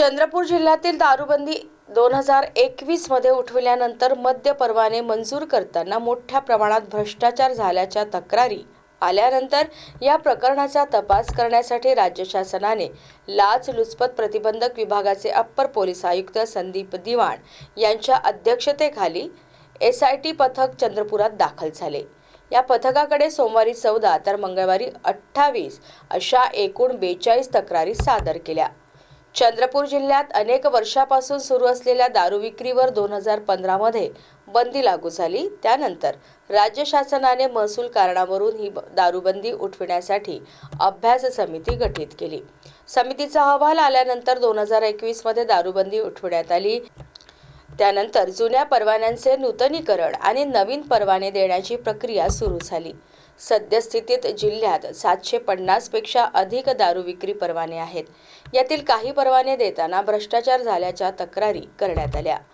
चंद्रपूर जिल्ह्यातील दारूबंदी दोन हजार एकवीसमध्ये उठविल्यानंतर मद्य परवाने मंजूर करताना मोठ्या प्रमाणात भ्रष्टाचार झाल्याच्या तक्रारी आल्यानंतर या प्रकरणाचा तपास करण्यासाठी राज्य शासनाने लाचलुचपत प्रतिबंधक विभागाचे अप्पर पोलीस आयुक्त संदीप दिवाण यांच्या अध्यक्षतेखाली एस आय टी पथक चंद्रपुरात दाखल झाले. या पथकाकडे सोमवारी चौदा तर मंगळवारी अठ्ठावीस अशा एकूण बेचाळीस तक्रारी सादर केल्या. चंद्रपूर जिल्ह्यात अनेक वर्षापासून सुरू असलेल्या दारू विक्रीवर दोन हजार पंधरामध्ये बंदी लागू झाली. त्यानंतर राज्य शासनाने महसूल कारणावरून ही दारूबंदी उठविण्यासाठी अभ्यास समिती गठीत केली. समितीचा अहवाल आल्यानंतर दोन हजार एकवीसमध्ये दारूबंदी उठविण्यात आली. त्यानंतर जुन्या परवान्यांचे नूतनीकरण आणि नवीन परवाने देण्याची प्रक्रिया सुरू झाली. सद्यस्थितीत जिल्ह्यात सातशे पन्नासपेक्षा अधिक दारू विक्री परवाने आहेत. यातील काही परवाने देताना भ्रष्टाचार झाल्याच्या तक्रारी करण्यात आल्या.